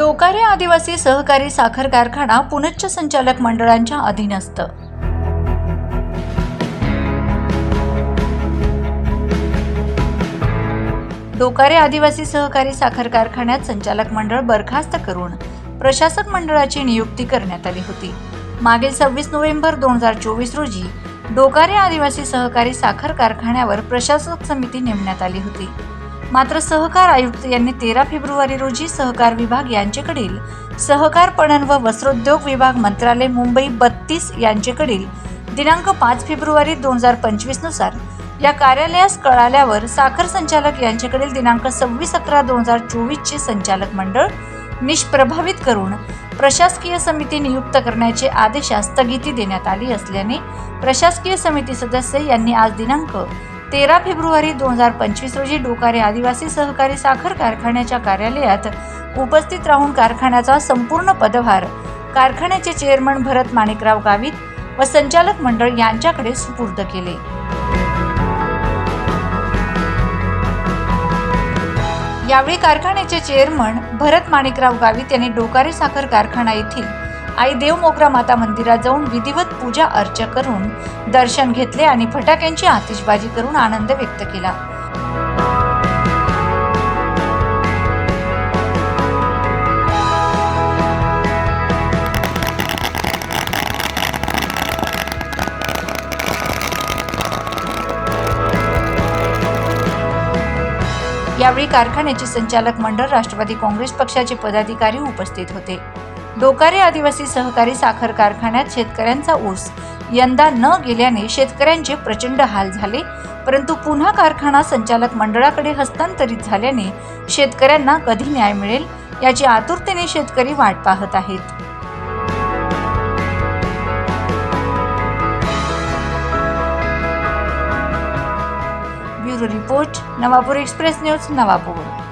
डोकारे आदिवासी सहकारी साखर कारखाना पुनच्च संचालक मंडळांच्या अधीनस्थ. डोकारे आदिवासी सहकारी साखर कारखान्यात संचालक मंडळ बरखास्त करून प्रशासक मंडळाची नियुक्ती करण्यात आली होती. मागील सव्वीस नोव्हेंबर दोन हजार चोवीस रोजी डोकारे आदिवासी सहकारी साखर कारखान्यावर प्रशासक समिती नेमण्यात आली होती. मात्र सहकार आयुक्त यांनी तेरा फेब्रुवारी रोजी सहकार विभाग यांच्याकडील सहकार पणन व वस्त्रोद्योग विभाग मंत्रालय मुंबई बत्तीस यांच्याकडील दिनांक पाच फेब्रुवारी दोन हजार पंचवीसनुसार या कार्यालयास कळाल्यावर साखर संचालक यांच्याकडील दिनांक सव्वीस अकरा दोन हजार चोवीसचे संचालक मंडळ निष्प्रभावित करून प्रशासकीय समिती नियुक्त करण्याचे आदेशास स्थगिती देण्यात आली असल्याने प्रशासकीय समिती सदस्य यांनी आज दिनांक तेरा फेब्रुवारी दोन हजार पंचवीस रोजी डोकारे आदिवासी सहकारी साखर कारखान्याच्या कार्यालयात उपस्थित राहून कारखान्याचा संपूर्ण पदभार कारखान्याचे चेअरमन भरत माणिकराव गावित व संचालक मंडळ यांच्याकडे सुपूर्द केले. यावेळी कारखान्याचे चेअरमन भरत माणिकराव गावित यांनी डोकारे साखर कारखाना येथील आई देवमोगरा माता मंदिरात जाऊन विधिवत पूजा अर्चा करून दर्शन घेतले आणि फटाक्यांची आतिषबाजी करून आनंद व्यक्त केला. यावेळी कारखान्याचे संचालक मंडळ राष्ट्रवादी काँग्रेस पक्षाचे पदाधिकारी उपस्थित होते. डोकारे आदिवासी सहकारी साखर कारखान्यात शेतकऱ्यांचा ऊस. यंदा न गेल्याने शेतकऱ्यांचे प्रचंड हाल झाले. परंतु पुन्हा कारखाना संचालक मंडळाकडे हस्तांतरित झाल्याने शेतकऱ्यांना कधी न्याय मिळेल? याची आतुरतेने शेतकरी वाट पाहत आहेत. Bureau report Navapur express news Navapur.